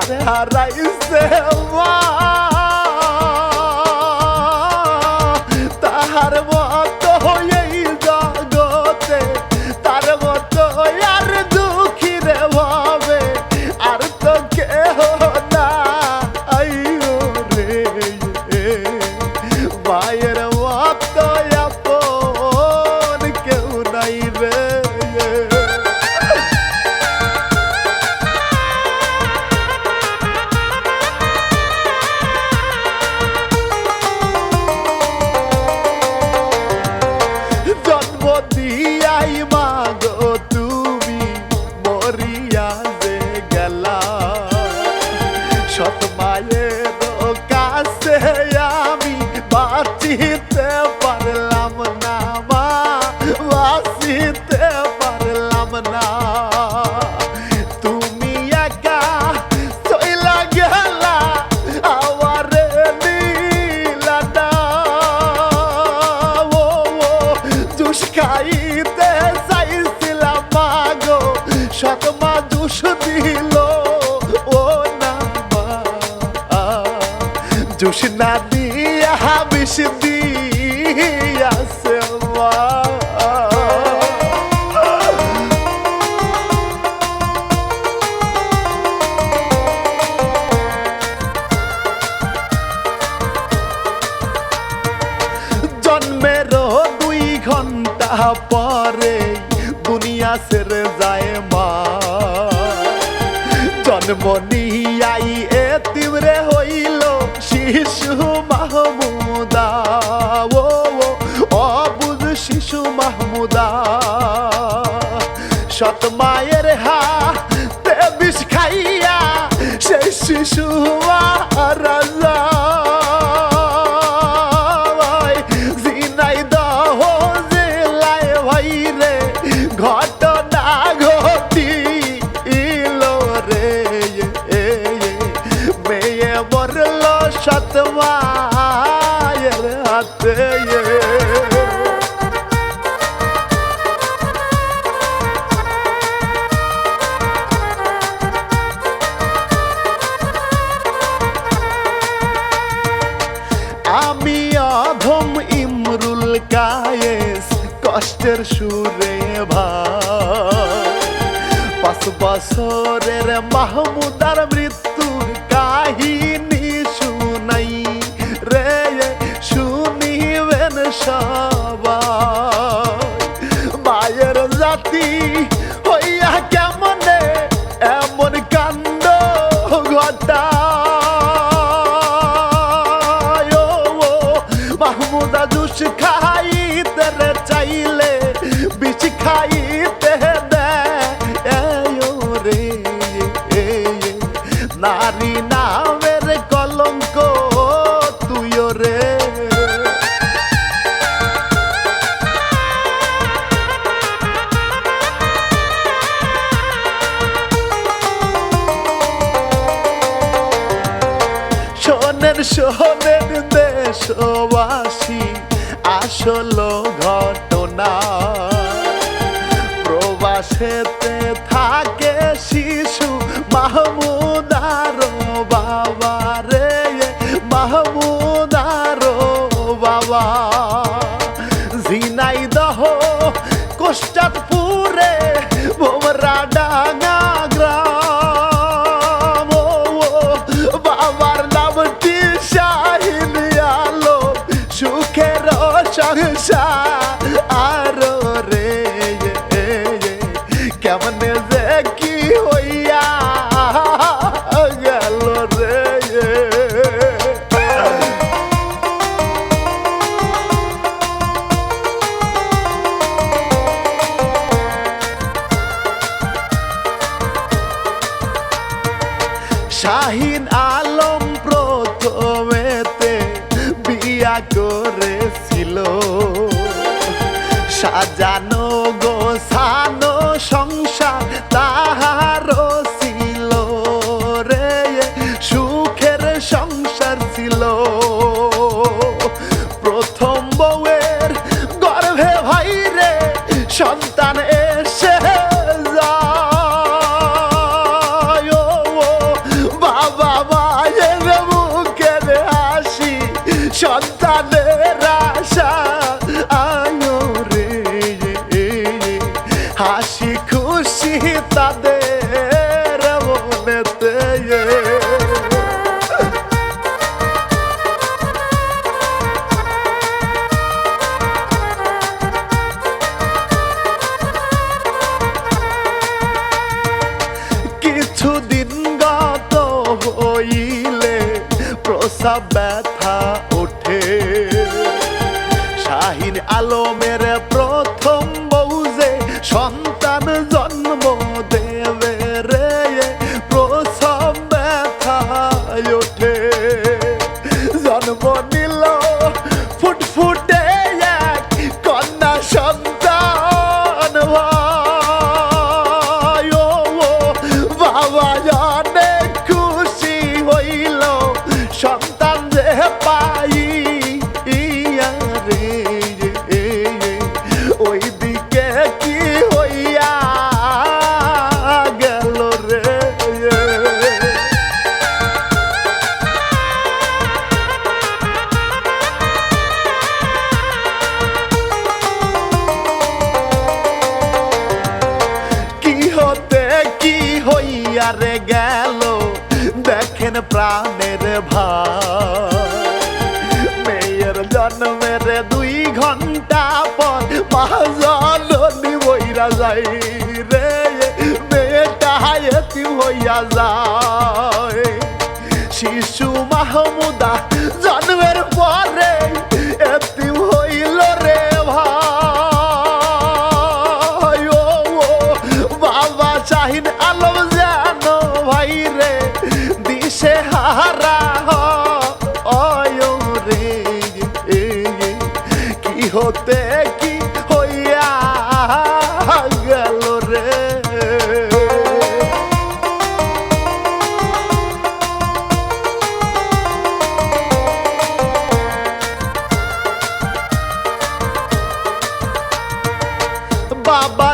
Şahara izle var বাঁচিতে পারলাম না তুমি একা চইলা গেলা আমার নীলা না ও ও জুস খাইতে চাইছিলাম মাগো সত মা জুস দিল মা না দিয়া বিষ দিয়াছে মা মাহমুদা, ও অবুজ শিশু মাহমুদা। সৎ মায়ের হা তে বিষ খাইয়া সেই শিশু রাজা। জিনাই দহ জেলায় আমি অধম ইমরুল কায়েস কষ্টের সুরে ভাই। পাঁচ বছরের মাহমুদার মৃত্যুর কাহিনী নারী নামের কলঙ্ক তুইও রে। শোনেন শোনেন দেশবাসী আসল ঘটনা। প্রবাসেতে থাকে শিশু করেছিল সাজানো, গোছানো, সংসার তাহার ছিল। রে সুখের সংসার ছিল। প্রথম বউয়ের গর্ভে ভাই রে সন্তান এসে বাবা মায়ের মুখের আসি সন্তানের হইলে প্রসাব ব্যথা ওঠে। শাহিন আলমে হারে গেল, দেখেন প্রাণের ভেয়ের মেয়ের জন্মের দুই ঘণ্টা পর মহাজনী বইরা যাই রে, মেয়েটা হায়তি হইয়া যায়। শিশু মাহমুদা জন্মের পরে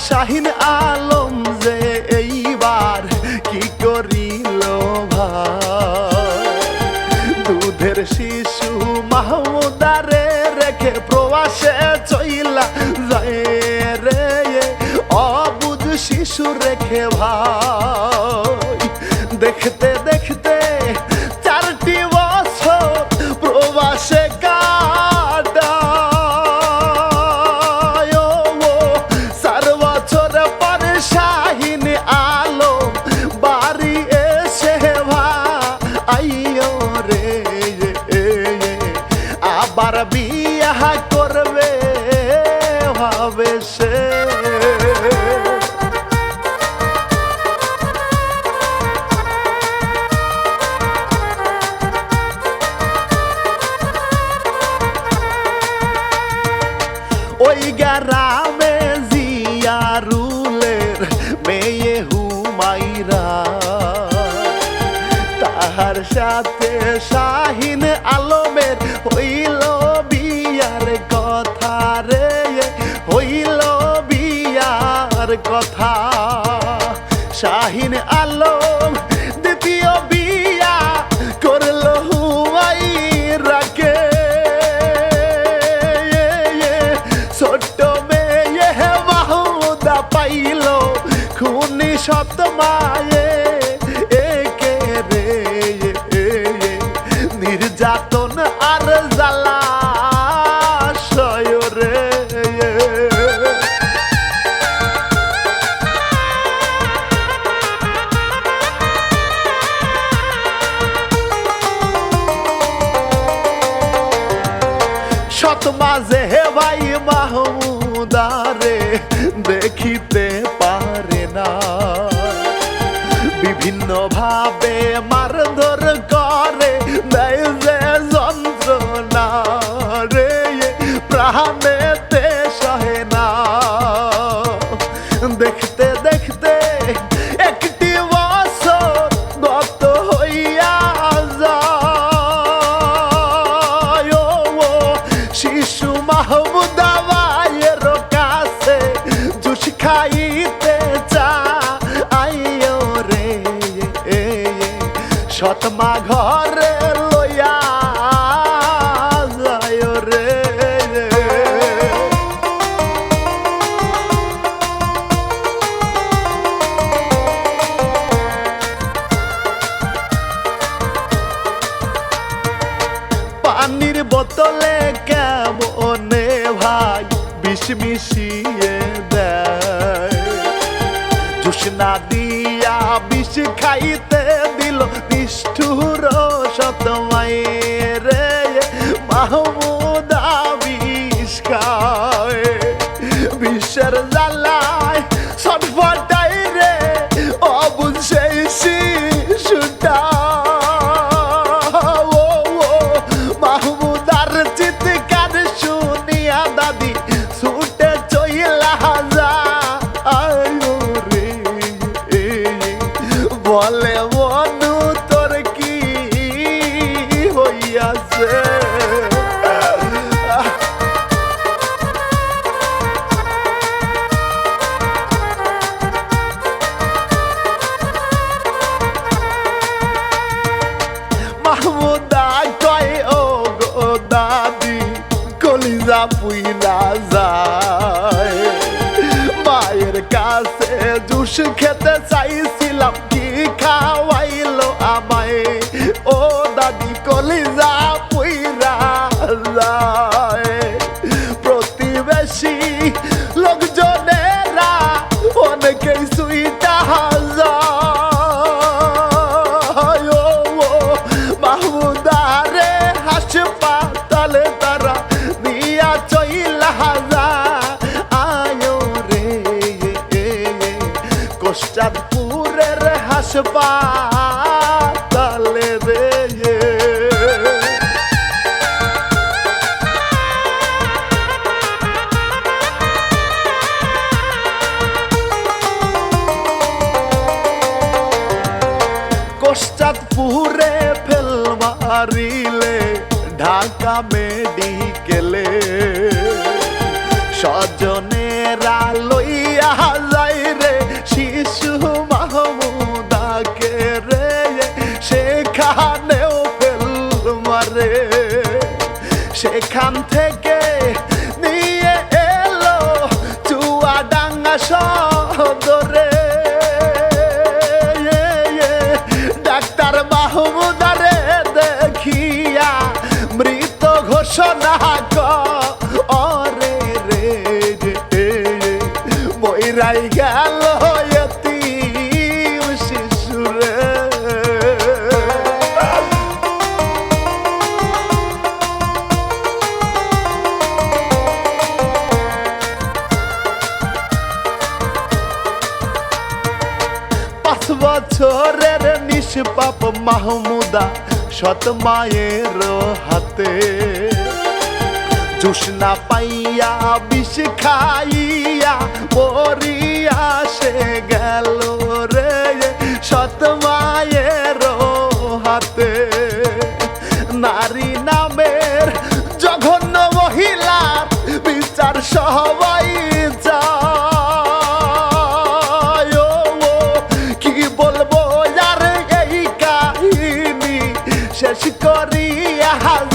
শাহিন আল শাহী রাত মাঝে হে ভাই মাহমুদারে দেখিতে পারে না। বিভিন্ন ভাবে মা volta. চাঁদপুরের হাসপাতাল। সেখান থেকে নিয়ে এলো চুয়াডাঙ্গা সদরে। ডাক্তার মাহমুদারে দেখিয়া মৃত ঘোষণা করে রে বৈরাই গেল সত মায়ের হাতে। জুসনা পাইয়া বিষ খাইয়া মরিয়া সে গেল রে। সত মা e arrasou.